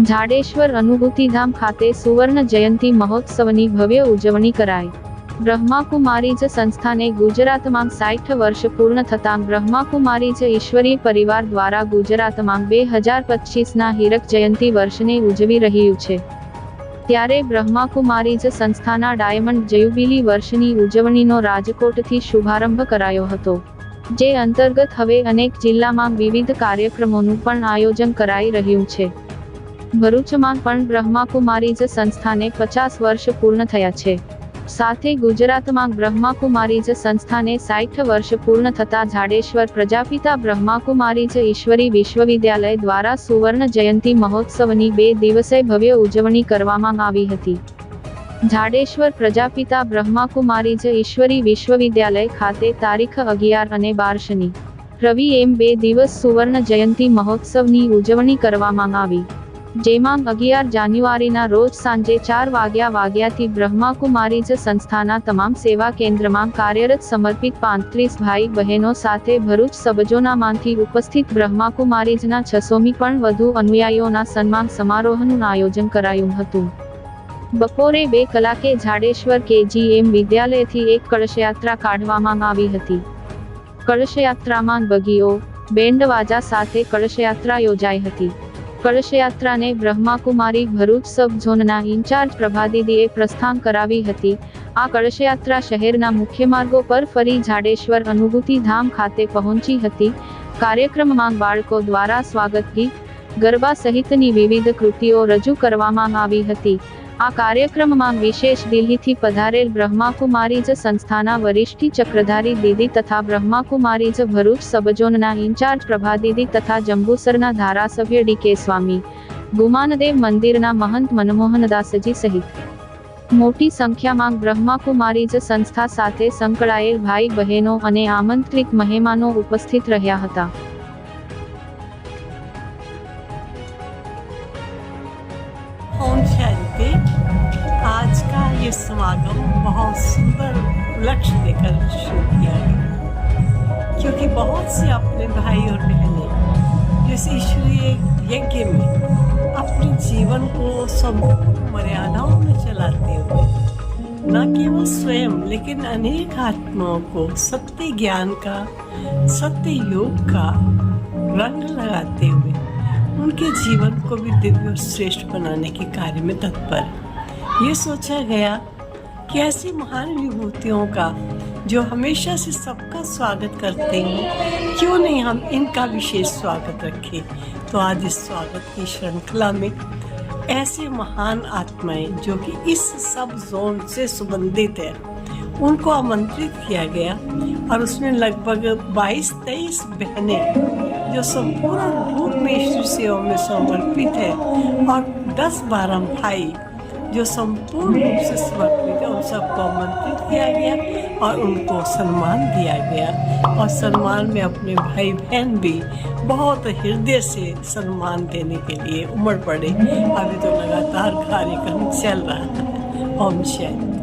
ઝાડેશ્વર અનુભૂતિધામ ખાતે સુવર્ણ જયંતી મહોત્સવની ભવ્ય ઉજવણી કરાઈ. બ્રહ્માકુમારીજ સંસ્થાને ગુજરાતમાં સાઠ વર્ષ પૂર્ણ થતાં બ્રહ્માકુમારીજ ઈશ્વરી પરિવાર દ્વારા ગુજરાતમાં બે હજાર પચીસના હીરક જયંતી વર્ષને ઉજવી રહ્યું છે. ત્યારે બ્રહ્માકુમારીજ સંસ્થાના ડાયમંડ જયુબિલી વર્ષની ઉજવણીનો રાજકોટથી શુભારંભ કરાયો હતો. જે અંતર્ગત હવે અનેક જિલ્લામાં વિવિધ કાર્યક્રમોનું પણ આયોજન કરાઈ રહ્યું છે. ભરૂચમાં પણ બ્રહ્માકુમારીજ સંસ્થાને પચાસ વર્ષ પૂર્ણ થયા છે. સાથે ગુજરાતમાં બ્રહ્માકુમારીજ સંસ્થાને સાઠ વર્ષ પૂર્ણ થતા ઝાડેશ્વર પ્રજાપિતા બ્રહ્માકુમારીજ ઈશ્વરી વિશ્વવિદ્યાલય દ્વારા સુવર્ણ જયંતી મહોત્સવની બે દિવસે ભવ્ય ઉજવણી કરવામાં આવી હતી. ઝાડેશ્વર પ્રજાપિતા બ્રહ્માકુમારીજ ઈશ્વરી વિશ્વવિદ્યાલય ખાતે તારીખ અગિયાર અને બાર શનિ રવિ એમ બે દિવસ સુવર્ણ જયંતી મહોત્સવની ઉજવણી કરવામાં આવી. જેમાં અગિયાર જાન્યુઆરીના રોજ સાંજે ચાર વાગ્યા વાગ્યાથી બ્રહ્માકુમારીજ સંસ્થાના તમામ સેવા કેન્દ્રમાં કાર્યરત સમર્પિત પાંત્રીસ ભાઈ બહેનો સાથે ભરૂચ સબજોનામાંથી ઉપસ્થિત બ્રહ્માકુમારીજના છસોમી પણ વધુ અનુયાયીઓના સન્માન સમારોહનું આયોજન કરાયું હતું. બપોરે બે કલાકે જાડેશ્વર કેજીએમ વિદ્યાલયથી એક કળશયાત્રા કાઢવામાં આવી હતી. કળશયાત્રામાં બગીઓ, બેન્ડવાજા સાથે કળશયાત્રા યોજાઈ હતી. કળશયાત્રાને બ્રહ્માકુમારી ભરૂચ સબ ઝોનના ઇન્ચાર્જ પ્રભાદીદીએ પ્રસ્થાન કરાવી હતી. આ કળશયાત્રા શહેરના મુખ્ય માર્ગો પર ફરી જાડેશ્વર અનુભૂતિ ધામ ખાતે પહોંચી હતી. કાર્યક્રમમાં બાળકો દ્વારા સ્વાગત ગીત, ગરબા સહિતની વિવિધ કૃતિઓ રજૂ કરવામાં આવી હતી. આ કાર્યક્રમમાં વિશેષ દિલ્હીથી પધારેલ બ્રહ્માકુમારીજ સંસ્થાના વરિષ્ઠી ચક્રધારી દીદી તથા બ્રહ્માકુમારીજ ભરૂચ સબજોનના ઇન્ચાર્જ પ્રભાદીદી તથા જંબુસરના ધારાસભ્ય ડી કે સ્વામી, ગુમાનદેવ મંદિરના મહંત મનમોહનદાસજી સહિત. મોટી સંખ્યામાં બ્રહ્માકુમારીજ સંસ્થા સાથે સંકળાયેલ ભાઈ બહેનો અને આમંત્રિત મહેમાનો ઉપસ્થિત રહ્યા હતા. ये समागम बहुत सुंदर लक्ष्य देकर शुरू किया गया क्योंकि बहुत से अपने भाई और बहनें इस ईश्वरीय यज्ञ में अपने जीवन को संपूर्ण मर्यादाओं में चलाते हुए, न केवल स्वयं, लेकिन अनेक आत्माओं को सत्य ज्ञान का, सत्य योग का रंग लगाते हुए उनके जीवन को भी दिव्य और श्रेष्ठ बनाने के कार्य में तत्पर ये सोचा गया कि ऐसी महान विभूतियों का, जो हमेशा से सबका स्वागत करते हैं, क्यों नहीं हम इनका विशेष स्वागत रखें? तो आज इस स्वागत की श्रृंखला में ऐसे महान आत्माएँ, जो कि इस सब जोन से संबंधित है, उनको आमंत्रित किया गया और उसमें लगभग 22-23 बहनें, जो संपूर्ण रूप में ईश्वर सेवा में समर्पित है और 10-12 भाई जो संपूर्ण रूप से समर्पित है, उन सबको आमंत्रित किया गया और उनको सम्मान दिया गया। और सम्मान में अपने भाई बहन भी बहुत हृदय से सम्मान देने के लिए उमड़ पड़े। अभी तो लगातार कार्यक्रम चल रहा है। ओम शांति